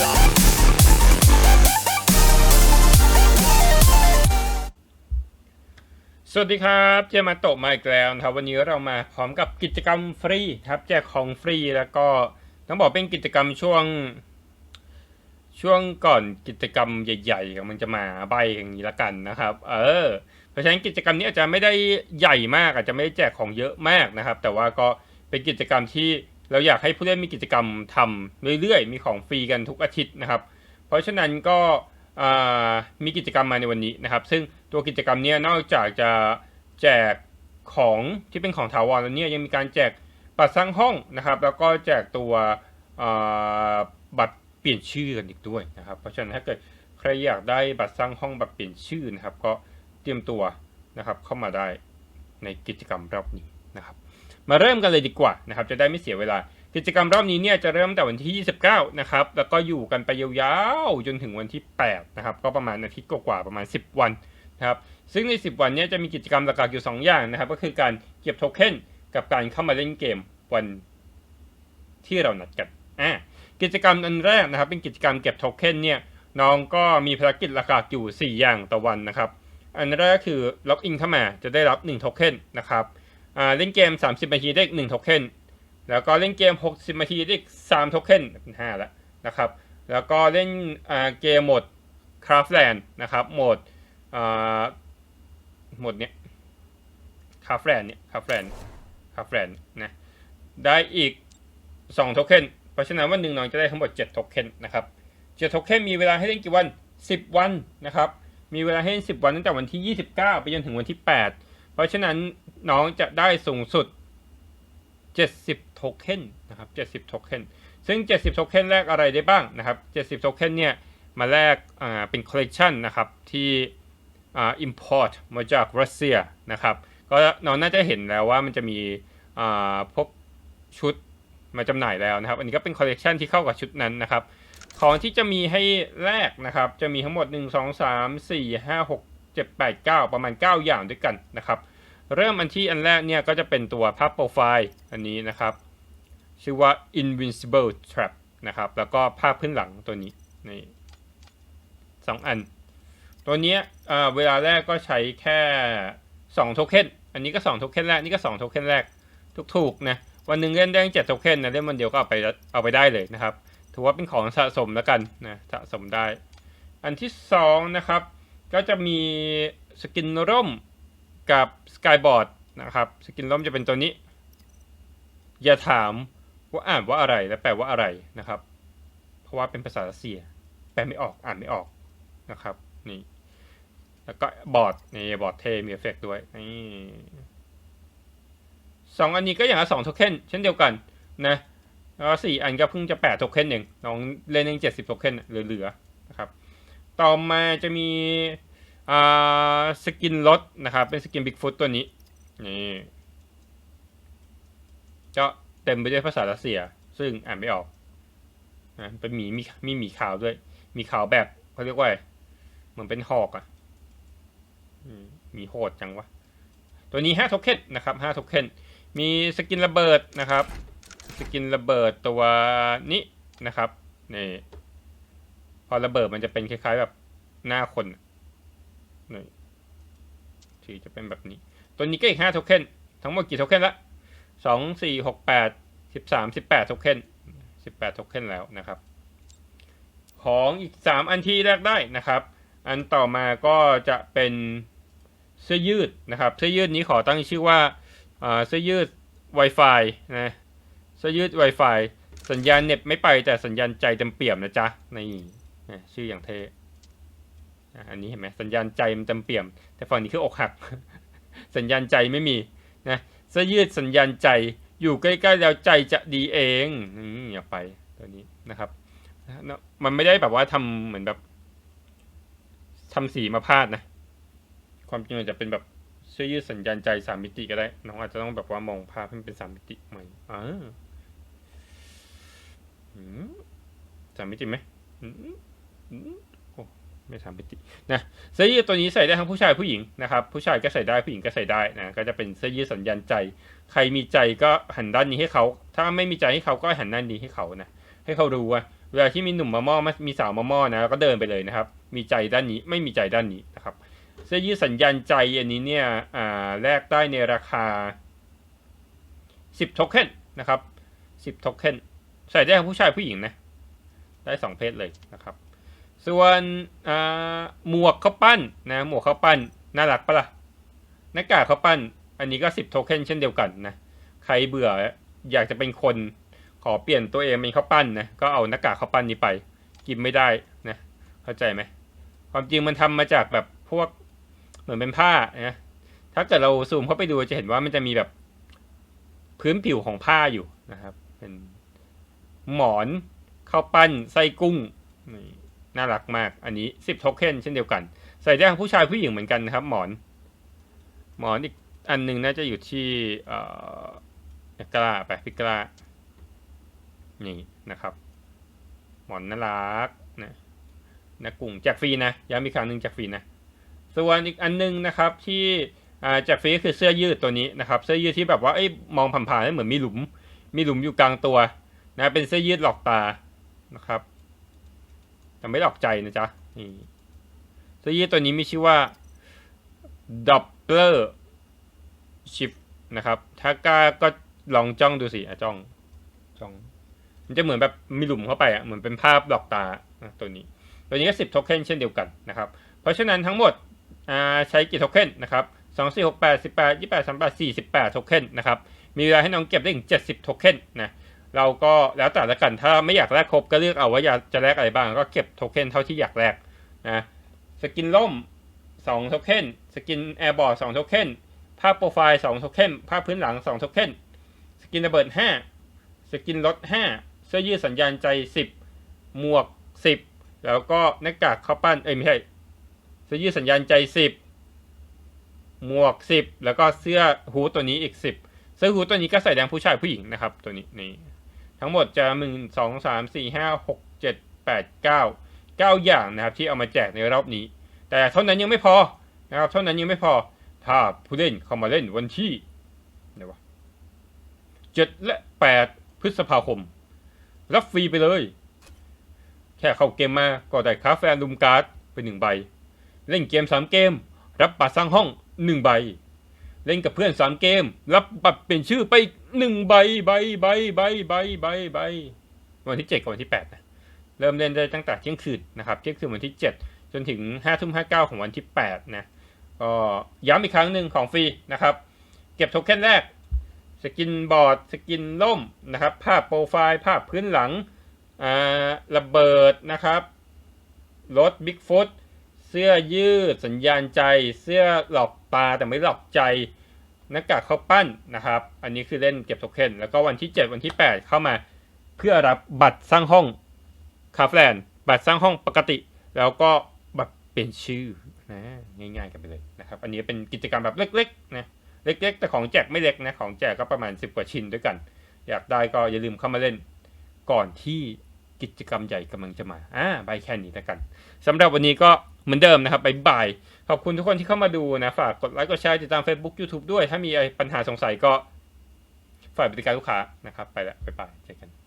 สวัสดีครับเจมาโตะมาอีกแล้วนะครับวันนี้เรามาพร้อมกับกิจกรรมฟรีครับแจกของฟรีแล้วก็ต้องบอกเป็นกิจกรรมช่วง ช่วงก่อนกิจกรรมใหญ่ๆมันจะมาใบอย่างนี้ละกันนะครับ เออ เพราะฉะนั้นกิจกรรมนี้อาจจะไม่ได้ใหญ่มากอาจจะไม่ได้แจกของเยอะมากนะครับ แต่ว่าก็เป็นกิจกรรมที่ เราอยากให้ผู้เล่นมีกิจกรรมทำเรื่อยๆ มีของฟรีกันทุกอาทิตย์นะครับ เพราะฉะนั้นก็มีกิจกรรมมาในวันนี้นะครับ ซึ่งตัวกิจกรรมนี้นอกจากจะแจกของที่เป็นของถาวรแล้วเนี่ยยังมีการแจกบัตรสร้างห้องนะครับ แล้วก็แจกตัวบัตรเปลี่ยนชื่อกันอีกด้วยนะครับ เพราะฉะนั้นถ้าเกิดใครอยากได้บัตรสร้างห้องบัตรเปลี่ยนชื่อนะครับ ก็เตรียมตัวนะครับเข้ามาได้ในกิจกรรมรอบนี้นะครับ มาเริ่มกันเลยดีกว่านะครับจะได้ไม่เสียเวลา กิจกรรมรอบนี้เนี่ยจะเริ่มแต่วันที่ 29 นะครับ แล้วก็อยู่กันไปยาวๆจนถึงวันที่ 8 นะครับ ก็ประมาณอาทิตย์กว่าๆประมาณ 10 วันนะครับซึ่งใน 10 วันนี้จะมีกิจกรรมหลักๆอยู่ 2 อย่างนะครับ ก็คือการเก็บโทเค็นกับการเข้ามาเล่นเกมวันที่เรานัดกันอ่ากิจกรรมอันแรกนะครับ เป็นกิจกรรมเก็บโทเค็นเนี่ยน้องก็มีภารกิจหลักๆอยู่ 4 อย่างต่อวันนะครับ อันแรกก็คือล็อกอินเข้ามาจะได้รับ1โทเค็นนะครับ อ่าเล่นเกม 30นาทีได้อีก1โทเค็นแล้วก็เล่นเกม 60นาทีได้อีก3โทเค็นเป็น5แล้วนะครับ แล้วก็เล่นอ่าเกมโหมด Craftland นะครับโหมดอ่าโหมดเนี้ย Craftland เนี่ย Craftland Craftland นะได้อีก2โทเค็นเพราะฉะนั้นวันหนึ่งน้องจะได้ทั้งหมด7โทเค็นนะครับ7โทเค็นมีเวลาให้เล่นกี่วัน 10 วันนะครับมีเวลาให้เล่น10 วันตั้งแต่วันที่ 29 ไปจนถึงวันที่ 8 ราะฉะนั้นน้องจะได้สูงสุด 70 โทเค็นนะครับ 70 โทเค็น ซึ่ง 70 โทเค็นแลกอะไรได้บ้างนะครับ 70 โทเค็นเนี่ย มาแลกอ่าเป็นคอลเลกชันนะครับ ที่อ่า import มาจากรัสเซียนะครับ ก็น้องน่าจะเห็นแล้วว่ามันจะมีอ่าพวกชุดมาจำหน่ายแล้วนะครับ อันนี้ก็เป็นคอลเลกชันที่เข้ากับชุดนั้นนะครับ ของที่จะมีให้แลกนะครับ จะมีทั้งหมด 1 2 3 4 5 6 7 8 9 ประมาณ 9 อย่างด้วยกันนะครับ เริ่มอันที่อันแรกเนี่ยก็จะเป็นตัวภาพโปรไฟล์อันนี้นะครับ ชื่อว่า invincible trap นะครับ แล้วก็ภาพพื้นหลังตัวนี้นี่สองอัน ตัวเนี้ยเวลาแรกก็ใช้แค่2โทเค็นอันนี้ก็2โทเค็นแรกนี่ก็2โทเค็นแรกถูกๆนะวันหนึ่งเล่นได้เจ็ดโทเค็นนะเล่นวันเดียวก็เอาไปเอาไปได้เลยนะครับ ถือว่าเป็นของสะสมแล้วกันนะสะสมได้ อันที่สองนะครับก็จะมีสกินร่ม กับสกายบอร์ดนะครับ สกินร่มจะเป็นตัวนี้ อย่าถามว่าอ่านว่าอะไรและแปลว่าอะไรนะครับ เพราะว่าเป็นภาษารัสเซีย แปลไม่ออกอ่านไม่ออกนะครับนี่แล้วก็บอร์ดนี่บอร์ดเทมีเอฟเฟกต์ด้วยนี่สองอันนี้ก็อย่างละสองโทเค็นเช่นเดียวกันนะแล้วสี่อันก็เพิ่งจะแปดโทเค็นเองน้องเล่นเองเจ็ดสิบโทเค็นเหลือๆนะครับ ต่อมาจะมี อ่าสกินรถนะครับ เป็นสกินบิ๊กฟุตตัวนี้ นี่ก็เต็มไปด้วยภาษารัสเซีย ซึ่งอ่านไม่ออกนะเป็นหมีมีมีหมีขาวด้วย มีขาวแบบเขาเรียกว่าเหมือนเป็นหอกอะมหมีโหดจังวะ ตัวนี้ห้าโทเค็นนะครับห้าโทเค็นมีสกินระเบิดนะครับ สกินระเบิดตัวนี้นะครับนี่พอระเบิดมันจะเป็นคล้ายๆแบบหน้าคน นี่ที่จะเป็นแบบนี้ ตัวนี้ก็อีกห้าโทเค็นทั้งหมดกี่โทเค็นละสองสี่หกแปดสิบสามสิบแปดโทเค็นสิบแปดโทเค็นแล้วนะครับ ของอีกสามอันที่แรกได้นะครับ อันต่อมาก็จะเป็นเสื้อยืดนะครับเสื้อยืดนี้ขอตั้งชื่อว่าอ่าเสื้อยืด Wi-Fi นะเสื้อยืด Wi-Fi สัญญาณเน็ตไม่ไปแต่สัญญาณใจเต็มเปี่ยมนะจ๊ะนี่นชื่ออย่างเท่ อันนี้เห็นไหมสัญญาณใจมันเต็มเปี่ยม แต่ฝั่งนี้คืออกหัก สัญญาณใจไม่มีนะเสื้อยืดสัญญาณใจอยู่ใกล้ๆแล้วใจจะดีเองนี่อย่าไปตัวนี้นะครับ มันไม่ได้แบบว่าทำเหมือนแบบทำสีมาพาดนะ ความจริงอาจจะเป็นแบบเสื้อยืดสัญญาณใจสามมิติก็ได้ น้องอาจจะต้องแบบว่ามองภาพให้มันเป็นสามมิติใหม่อ่าสามมิติไหม สามมิตินะเสื้อยืดตัวนี้ใส่ได้ทั้งผู้ชายผู้หญิงนะครับ ผู้ชายก็ใส่ได้ผู้หญิงก็ใส่ได้นะก็จะเป็นเสื้อยืดสัญญาณใจ ใครมีใจก็หันด้านนี้ให้เขา ถ้าไม่มีใจให้เขาก็หันด้านนี้ให้เขานะให้เขารู้ว่าเวลาที่มีหนุ่มมาม่อมามีสาวมาม่อนะก็เดินไปเลยนะครับ มีใจด้านนี้ไม่มีใจด้านนี้นะครับเสื้อยืดสัญญาณใจอันนี้เนี่ยอ่าแลกได้ในราคา 10โทเค็นนะครับ 10โทเค็นใส่ได้ทั้งผู้ชายผู้หญิงนะได้สองเพศเลยนะครับ ส่วนอ่าหมวกข้าวปั้นนะ หมวกข้าวปั้นน่ารักปะล่ะหน้ากากข้าวปั้น อันนี้ก็10โทเค็นเช่นเดียวกันนะใครเบื่ออยากจะเป็นคนขอเปลี่ยนตัวเองเป็นข้าวปั้นนะก็เอาหน้ากากข้าวปั้นนี้ไป กินไม่ได้นะเข้าใจไหมความจริงมันทำมาจากแบบพวกเหมือนเป็นผ้านะถ้าเกิดเราซูมเข้าไปดูจะเห็นว่ามันจะมีแบบพื้นผิวของผ้าอยู่นะครับ เป็นหมอนข้าวปั้นไส้กุ้งนี่ น่ารักมาก อันนี้ 10โทเค็นเช่นเดียวกัน ใส่ได้ทั้งผู้ชายผู้หญิงเหมือนกันนะครับ หมอน หมอนอีกอันหนึ่งน่าจะอยู่ที่เอ่อกล้าไปพิกล้านี่นะครับ หมอนน่ารักนะนะกลุ่งแจกฟรีนะย้ำอีกครั้งหนึ่งแจกฟรีนะส่วนอีกอันหนึงนะครับที่แจกฟรีคือเสื้อยืดตัวนี้นะครับเสื้อยืดที่แบบว่าเอ้ยมองผ่านๆแล้วเหมือนมีหลุม มีหลุมอยู่กลางตัวนะเป็นเสื้อยืดหลอกตานะครับ แต่ไม่หลอกใจนะจ๊ะนี่เสื้อยืดตัวนี้มีชื่อว่า Doppler Shift นะครับ ถ้ากล้าก็ลองจ้องดูสิอะจ้อง จ้อง มันจะเหมือนแบบมีหลุมเข้าไปอะเหมือนเป็นภาพดอกตาตัวนี้ ตัวนี้ก็10โทเค็นเช่นเดียวกันนะครับ เพราะฉะนั้นทั้งหมดใช้กี่โทเค็นนะครับ2 4 6 8 18 28 38 48โทเค็นนะครับ มีเวลาให้น้องเก็บได้ถึง70โทเค็นนะ เราก็แล้วแต่ละกันถ้าไม่อยากแลกครบก็เลือกเอาว่าอยากจะแลกอะไรบ้าง ก็เก็บโทเค็นเท่าที่อยากแลกนะสกินล่ม2โทเค็นสกินแอร์บอร์ด2โทเค็นภาพโปรไฟล์2โทเค็นภาพพื้นหลัง2โทเค็นสกินระเบิด 5 สกินรถ5 เสื้อยืดสัญญาณใจ 10 หมวก 10 แล้วก็หน้ากากข้าวปั้นเอ้ยไม่ใช่เสื้อยืดสัญญาณใจ 10 หมวก 10 แล้วก็เสื้อฮูดตัวนี้อีก 10 เสื้อฮูดตัวนี้ก็ใส่แดงผู้ชายผู้หญิงนะครับ ตัวนี้นี่ ทั้งหมดจะหนึ่งสองสามสี่ห้าหกเจ็ดแปดเก้าเก้าอย่างนะครับที่เอามาแจกในรอบนี้ แต่เท่านั้นยังไม่พอนะครับเท่านั้นยังไม่พอถ้าผู้เล่นเข้ามาเล่นวันที่ไหนวะเจ็ดและแปดพฤษภาคม รับฟรีไปเลย แค่เข้าเกมมาก็ได้คาแฟลุมการ์ดไปหนึ่งใบ เล่นเกมสามเกม รับบัตรสร้างห้องหนึ่งใบ เล่นกับเพื่อนสามเกม รับบัตรเปลี่ยนชื่อไปหนึ่งใบใบใบใบใบใบใบวันที่เจ็ดกับวันที่แปดนะเริ่มเล่นได้ตั้งแต่เที่ยงคืนนะครับเที่ยงคืนวันที่เจ็ดจนถึงห้าทุ่มห้าเก้าของวันที่แปดนะก็ย้ำอีกครั้งหนึ่งของฟรีนะครับ เก็บโทเค็นแรก สกินบอร์ด สกินล่มนะครับ ภาพโปรไฟล์ภาพพื้นหลังอ่าระเบิดนะครับรถบิ๊กฟุตเสื้อยืดสัญญาณใจ เสื้อหลอกตาแต่ไม่หลอกใจ หน้ากากข้าวปั้นนะครับ อันนี้คือเล่นเก็บโทเค็นแล้วก็วันที่ 7 วันที่ 8 เข้ามาเพื่อรับบัตรสร้างห้องคาเฟแลนบัตรสร้างห้องปกติ แล้วก็บัตรเปลี่ยนชื่อนะง่ายๆกันไปเลยนะครับ อันนี้เป็นกิจกรรมแบบเล็กๆนะเล็ก ๆ แต่ของแจกไม่เล็กนะของแจกก็ประมาณ 10 กว่าชิ้นด้วยกัน อยากได้ก็อย่าลืมเข้ามาเล่นก่อนที่กิจกรรมใหญ่กำลังจะมาอ่าใบแค่นี้แล้วกันสำหรับวันนี้ก็เหมือนเดิมนะครับบายบาย ขอบคุณทุกคนที่เข้ามาดูนะ ฝากกดไลค์กดแชร์ติดตาม Facebook YouTube ด้วย ถ้ามีอะไรปัญหาสงสัยก็ฝ่ายบริการลูกค้านะครับ ไปแล้วบ๊ายบายเจอกัน